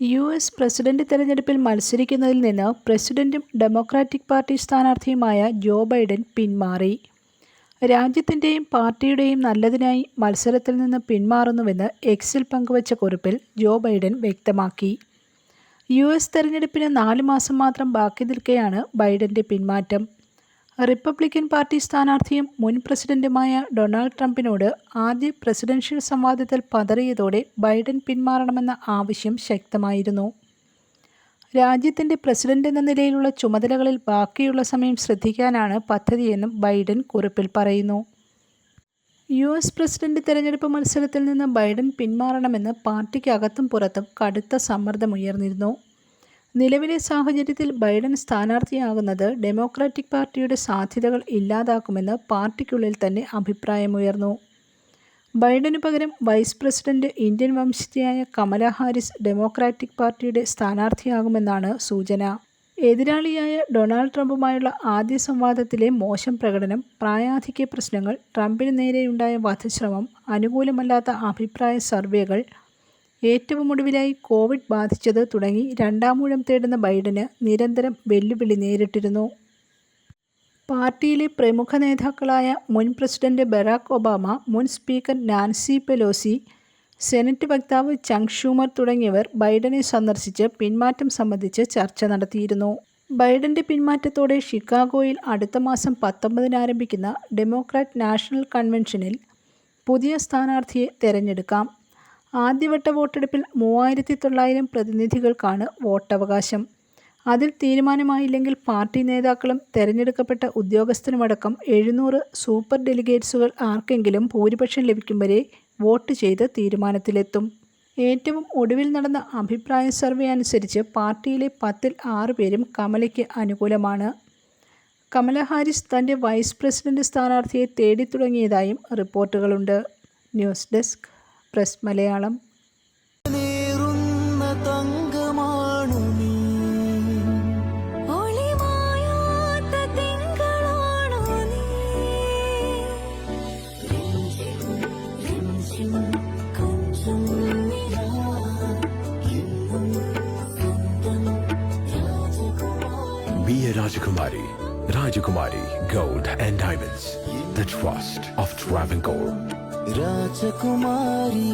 U S president തെരഞ്ഞെടുപ്പിൽ മത്സരിക്കുന്നതിൽ നിന്ന് പ്രസിഡന്റും ഡെമോക്രാറ്റിക് പാർട്ടി സ്ഥാനാർത്ഥിയുമായ ജോ ബൈഡൻ പിന്മാറി. രാജ്യത്തിന്റെയും പാർട്ടിയുടെയും നല്ലതിനായി മത്സരത്തിൽ നിന്ന് പിന്മാറുന്നുവെന്ന് എക്സിൽ പങ്കുവച്ച കുറിപ്പിൽ ജോ ബൈഡൻ വ്യക്തമാക്കി. യു എസ് തെരഞ്ഞെടുപ്പിന് നാല് മാസം മാത്രം ബാക്കി നിൽക്കെയാണ് ബൈഡന്റെ പിന്മാറ്റം. റിപ്പബ്ലിക്കൻ പാർട്ടി സ്ഥാനാർത്ഥിയും മുൻ പ്രസിഡന്റുമായ ഡൊണാൾഡ് ട്രംപിനോട് ആദ്യ പ്രസിഡൻഷ്യൽ സംവാദത്തിൽ പതറിയതോടെ ബൈഡൻ പിന്മാറണമെന്ന ആവശ്യം ശക്തമായിരുന്നു. രാജ്യത്തിന്റെ പ്രസിഡന്റ് എന്ന നിലയിലുള്ള ചുമതലകളിൽ ബാക്കിയുള്ള സമയം ശ്രദ്ധിക്കാനാണ് പദ്ധതിയെന്നും ബൈഡൻ കുറിപ്പിൽ പറയുന്നു. യു എസ് പ്രസിഡന്റ് തെരഞ്ഞെടുപ്പ് മത്സരത്തിൽ നിന്ന് ബൈഡൻ പിന്മാറണമെന്ന് പാർട്ടിക്കകത്തും പുറത്തും കടുത്ത സമ്മർദ്ദമുയർന്നിരുന്നു. നിലവിലെ സാഹചര്യത്തിൽ ബൈഡൻ സ്ഥാനാർത്ഥിയാകുന്നത് ഡെമോക്രാറ്റിക് പാർട്ടിയുടെ സാധ്യതകൾ ഇല്ലാതാക്കുമെന്ന് പാർട്ടിക്കുള്ളിൽ തന്നെ അഭിപ്രായമുയർന്നു. ബൈഡനു പകരം വൈസ് പ്രസിഡന്റ് ഇന്ത്യൻ വംശജയായ കമല ഹാരിസ് ഡെമോക്രാറ്റിക് പാർട്ടിയുടെ സ്ഥാനാർത്ഥിയാകുമെന്നാണ് സൂചന. എതിരാളിയായ ഡൊണാൾഡ് ട്രംപുമായുള്ള ആദ്യ സംവാദത്തിലെ മോശം പ്രകടനം, പ്രായാധിക്യ പ്രശ്നങ്ങൾ, ട്രംപിന് നേരെയുണ്ടായ വധശ്രമം, അനുകൂലമല്ലാത്ത അഭിപ്രായ സർവേകൾ, ഏറ്റവുമൊടുവിലായി കോവിഡ് ബാധിച്ചത് തുടങ്ങി രണ്ടാമൂഴം തേടുന്ന ബൈഡന് നിരന്തരം വെല്ലുവിളി നേരിട്ടിരുന്നു. പാർട്ടിയിലെ പ്രമുഖ നേതാക്കളായ മുൻ പ്രസിഡന്റ് ബറാക് ഒബാമ, മുൻ സ്പീക്കർ നാൻസി പെലോസി, സെനറ്റ് വക്താവ് ചങ് ഷൂമർ തുടങ്ങിയവർ ബൈഡനെ സന്ദർശിച്ച് പിന്മാറ്റം സംബന്ധിച്ച് ചർച്ച നടത്തിയിരുന്നു. ബൈഡന്റെ പിന്മാറ്റത്തോടെ ഷിക്കാഗോയിൽ അടുത്ത മാസം പത്തൊമ്പതിന് ആരംഭിക്കുന്ന ഡെമോക്രാറ്റ് നാഷണൽ കൺവെൻഷനിൽ പുതിയ സ്ഥാനാർത്ഥിയെ തെരഞ്ഞെടുക്കാം. ആദ്യവട്ട വോട്ടെടുപ്പിൽ മൂവായിരത്തി തൊള്ളായിരം പ്രതിനിധികൾക്കാണ് വോട്ടവകാശം. അതിൽ തീരുമാനമായില്ലെങ്കിൽ പാർട്ടി നേതാക്കളും തെരഞ്ഞെടുക്കപ്പെട്ട ഉദ്യോഗസ്ഥരുമടക്കം എഴുന്നൂറ് സൂപ്പർ ഡെലിഗേറ്റ്സുകൾ ആർക്കെങ്കിലും ഭൂരിപക്ഷം ലഭിക്കും വരെ വോട്ട് ചെയ്ത് തീരുമാനത്തിലെത്തും. ഏറ്റവും ഒടുവിൽ നടന്ന അഭിപ്രായ സർവേ അനുസരിച്ച് പാർട്ടിയിലെ പത്തിൽ ആറ് പേരും കമലയ്ക്ക് അനുകൂലമാണ്. കമല ഹാരിസ് തന്റെ വൈസ് പ്രസിഡന്റ് സ്ഥാനാർത്ഥിയെ തേടിത്തുടങ്ങിയതായും റിപ്പോർട്ടുകളുണ്ട്. ന്യൂസ് ഡെസ്ക് പ്രസ് മലയാളം എന്നും സ്വന്തം രാജകുമാരി Be a Rajakumari. Rajakumari Gold and Diamonds. The trust of Travancore. രാജകുമാരി